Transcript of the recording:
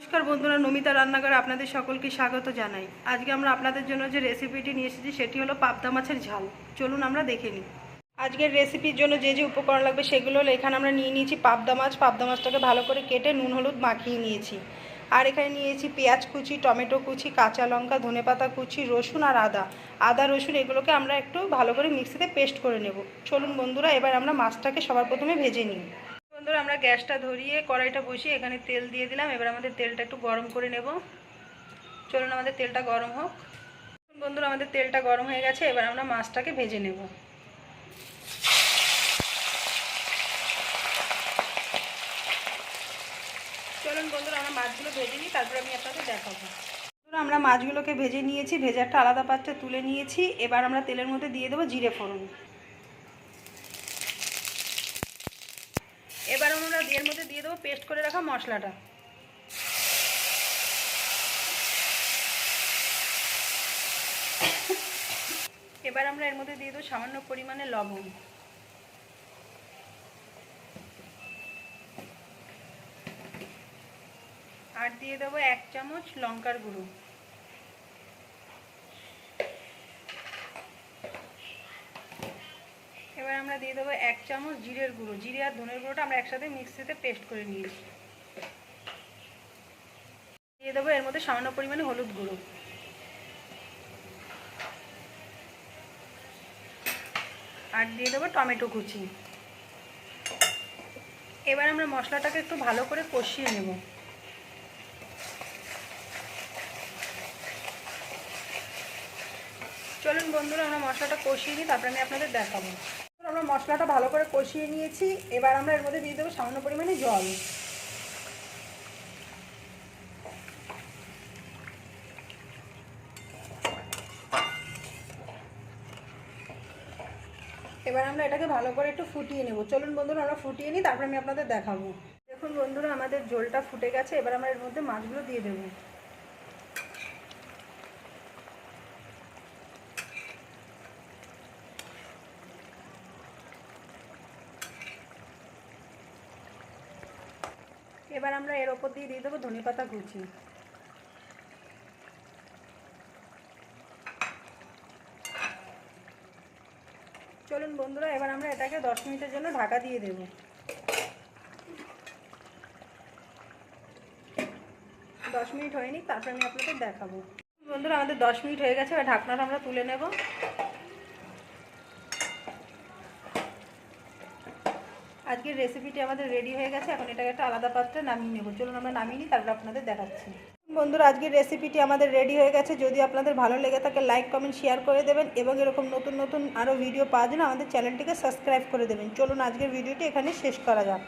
নমস্কার বন্ধুরা, নমিতা রান্নাঘরে আপনাদের সকলকে স্বাগত জানাই। আজকে আমরা আপনাদের জন্য যে রেসিপিটি নিয়ে এসেছি, সেটি হলো পাবদা মাছের ঝাল। চলুন আমরা দেখে নিই। আজকের রেসিপির জন্য যে যে উপকরণ লাগবে, সেগুলো হলো এখানে আমরা নিয়ে নিয়েছি পাবদা মাছ। পাবদা মাছটাকে ভালো করে কেটে নুন, হলুদ মাখিয়ে নিয়েছি। আর এখানে নিয়েছি পেঁয়াজ কুচি, টমেটো কুচি, কাঁচা লঙ্কা ধনেপাতা কুচি, রসুন আর আদা। আদা, রসুন এগুলোকে আমরা একটু ভালো করে মিক্সিতে পেস্ট করে নেব। চলুন বন্ধুরা, এবার আমরা মাছটাকে সবার প্রথমে ভেজে নিই। বন্ধুরা আমরা গ্যাসটা ধরিয়ে কড়াইটা বসিয়ে এখানে তেল দিয়ে দিলাম। এবার আমাদের তেলটা একটু গরম করে নেব। চলুন, আমাদের তেলটা গরম হোক। বন্ধুরা, আমাদের তেলটা গরম হয়ে গেছে, এবার আমরা মাছটাকে ভেজে নেব। চলুন, বন্ধুরা, আমরা মাছগুলো ভেজে নিই, তারপরে আমি আপনাদের দেখাবো। বন্ধুরা, আমরা মাছগুলোকে ভেজে নিয়েছি ভেজে একটা আলাদা পাত্রে তুলে নিয়েছি। এবার আমরা তেলের মধ্যে দিয়ে দেবো জিরে ফোড়ন এবার আমরা এর মধ্যে দিয়ে দেবো পেস্ট করে রাখা মশলাটা। এবার আমরা এর মধ্যে দিয়ে দেবো সামান্য পরিমাণে লবণ। আর দিয়ে দেবো এক চামচ লঙ্কার গুঁড়ো এবার আমরা দিয়ে দেবো এক চামচ জিরের গুঁড়ো। জিরে আর ধনের গুঁড়োটা আমরা একসাথে মিক্সিতে পেস্ট করে নিয়েছি। দিয়ে দেবো এর মধ্যে সামান্য পরিমাণে হলুদ গুঁড়ো। আর দিয়ে দেবো টমেটো কুচি। এবার আমরা মশলাটাকে একটু ভালো করে কষিয়ে নেব। চলুন বন্ধুরা, আমরা মশলাটা কষিয়ে নিই, তারপরে আমি আপনাদের দেখাবো। আমরা মশলাটা ভালো করে কষিয়ে নিয়েছি। এবার আমরা এর মধ্যে দিয়ে দেবো সামান্য পরিমাণে জল। এবার আমরা এটাকে ভালো করে একটু ফুটিয়ে নেব। চলুন বন্ধুরা, আমরা ফুটিয়ে নিই, তারপরে আমি আপনাদের দেখাবো। দেখুন বন্ধুরা, আমাদের ঝোলটা ফুটে গেছে। এবার আমরা এর মধ্যে মাছগুলো দিয়ে দেবো। এবার আমরা এর ওপর দিয়ে দিয়ে দেবো ধনে পাতা কুচি। চলুন বন্ধুরা, এবার আমরা এটাকে দশ মিনিটের জন্য ঢাকা দিয়ে দেব। দশ মিনিট হয়নি তারপর আমি আপনাদের দেখাবো। বন্ধুরা, আমাদের দশ মিনিট হয়ে গেছে, এবার ঢাকনাটা আমরা তুলে নেব। আজকের রেসিপিটি আমাদের রেডি হয়ে গেছে, এখন এটাকে একটা আলাদা পাত্রে নামিয়ে নেব। চলুন আমরা নামিয়ে নিই, তারপর আপনাদের দেখাচ্ছি। বন্ধুরা, আজকের রেসিপিটি আমাদের রেডি হয়ে গেছে। যদি আপনাদের ভালো লেগে থাকে লাইক কমেন্ট শেয়ার করে দেবেন এবং এরকম নতুন নতুন আরও ভিডিও পাওয়ার জন্য আমাদের চ্যানেলটিকে সাবস্ক্রাইব করে দেবেন। চলুন আজকের ভিডিওটি এখানে শেষ করা যাক।